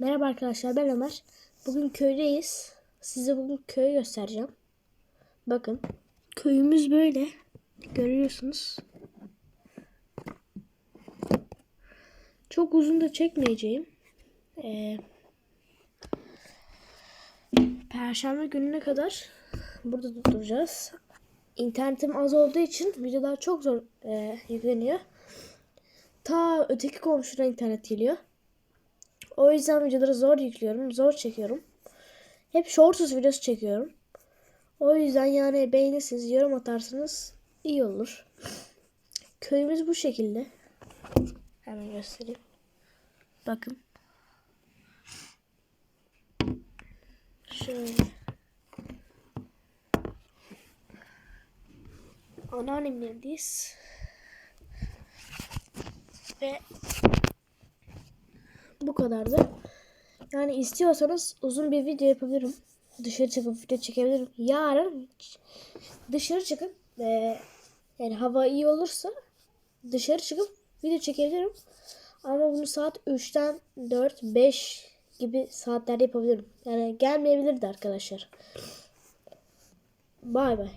Merhaba arkadaşlar ben Ömer. Bugün köydeyiz. Size bugün köyü göstereceğim. Bakın. Köyümüz böyle. Görüyorsunuz. Çok uzun da çekmeyeceğim. Ee, Perşembe gününe kadar burada duracağız. İnternetim az olduğu için videolar çok zor e, yükleniyor. Ta öteki komşudan internet geliyor. O yüzden videoları zor yüklüyorum. Zor çekiyorum. Hep shorts videosu çekiyorum. O yüzden yani beğenirsiniz, yorum atarsınız iyi olur. Köyümüz bu şekilde. Hemen göstereyim. Bakın. Şöyle. Anneannemlerdeyiz. Ve bu kadardı. Yani istiyorsanız uzun bir video yapabilirim. Dışarı çıkıp video çekebilirim. Yarın dışarı çıkıp e, yani hava iyi olursa dışarı çıkıp video çekebilirim. Ama bunu saat 3'ten 4, 5 gibi saatlerde yapabilirim. Yani gelmeyebilirdi arkadaşlar. Bay bay.